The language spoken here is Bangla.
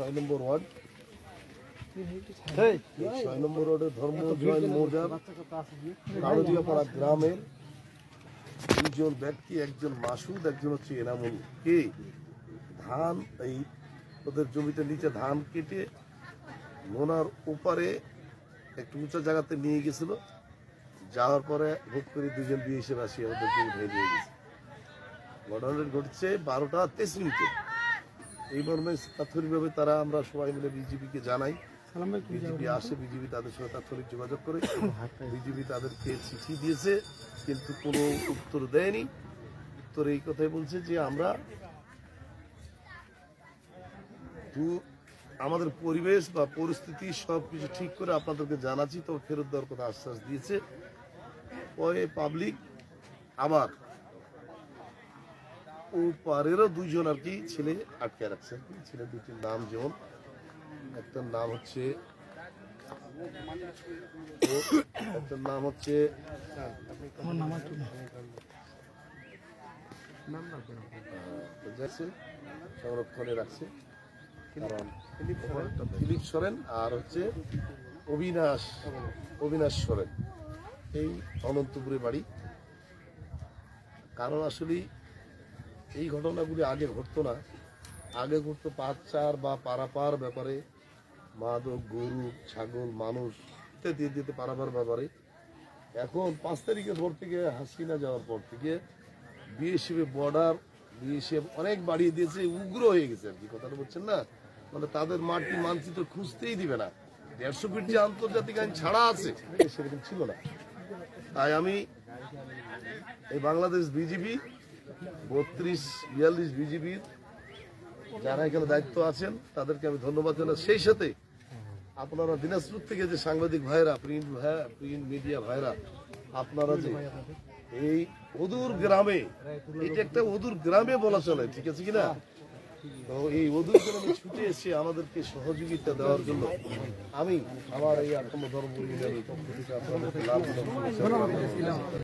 ছয় নম্বর ওয়ার্ড। ছয় নম্বর ওয়ার্ডের ধর্ম জয় মৌজার কালোদিয়াপাড়া গ্রামের দুজন ব্যক্তি একজন মাসুদ একজন হচ্ছে এনামুল। কে? ধান এই ওদের জমিতে নিচে ধান কেটে নোনার ওপারে একটু উঁচা জায়গাতে নিয়ে গেছিল। যাওয়ার পরে ভোগ করে দুজন বিয়ে হিসেবে আসি ওদেরকে উঠে দিয়ে গেছে। ঘটনাটা ঘটছে বারোটা তেইশ মিনিটে। এই মর্মে তাৎক্ষণিকভাবে তারা আমরা সবাই মিলে বিজেপিকে জানাই। বিজেপি আসে বিজেপি তাদের সঙ্গে তাৎক্ষণিক যোগাযোগ করে। বিজেপি তাদেরকে চিঠি দিয়েছে কিন্তু কোনো উত্তর দেয়নি। উত্তর এই কথাই বলছে যে আমরা আমাদের পরিবেশ বা পরিস্থিতি সব কিছু ঠিক করে আপনাদেরকে জানাচ্ছি তবে ফেরত দেওয়ার কথা আশ্বাস দিয়েছে। পরে পাবলিক আবার ও পারেরও দুইজন আর কি ছেলে আটকে রাখছে। ছেলে দুটির নাম যেমন, একটার নাম হচ্ছে একটার নাম হচ্ছে সংরক্ষণে রাখছে। ফিলিপ সরেন আর হচ্ছে অবিনাশ অবিনাশ সরেন। এই অনন্তপুরে বাড়ি। কারণ আসলে এই ঘটনাগুলি আগে ঘটতো না। আগে ঘটতো পাঁচ চার বা পারাপার ব্যাপারে। মাদক, গরু, ছাগল, মানুষ ইত্যাদি দিতে পারাবার ব্যাপারে। এখন পাঁচ তারিখের পর থেকে হাসিনা যাওয়ার পর থেকে বিএসএফ বর্ডার বিএসএফ অনেক বাড়িয়ে দিয়েছে, উগ্র হয়ে গেছে আর কি। কথাটা বলছেন না? মানে তাদের মাটি মানচিত্র খুঁজতেই দিবে না। দেড়শো ফিট যে আন্তর্জাতিক আইন ছাড়া আছে, সেরকম ছিল না। তাই আমি এই বাংলাদেশ বিজিবি বত্রিশ, বিয়াল্লিশ বিজিবির যারা এখানে দায়িত্ব আছেন, তাদেরকে আমি ধন্যবাদ জানাই। সেই সাথে আপনারা দিনাজপুর থেকে যে সাংবাদিক ভাইরা প্রিন্ট ভাইরা প্রিন্ট মিডিয়া ভাইরা আপনারা যে এই অদূর গ্রামে, এটা একটা অদূর গ্রামে বলা চলে, ঠিক আছে কিনা? তো এই অদূর গ্রামে ছুটে এসে আমাদেরকে সহযোগিতা দেওয়ার জন্য আমি আমার এই আত্ম ধর্ম ইউনিয়নের পক্ষ থেকে আপনাদেরকে লাভ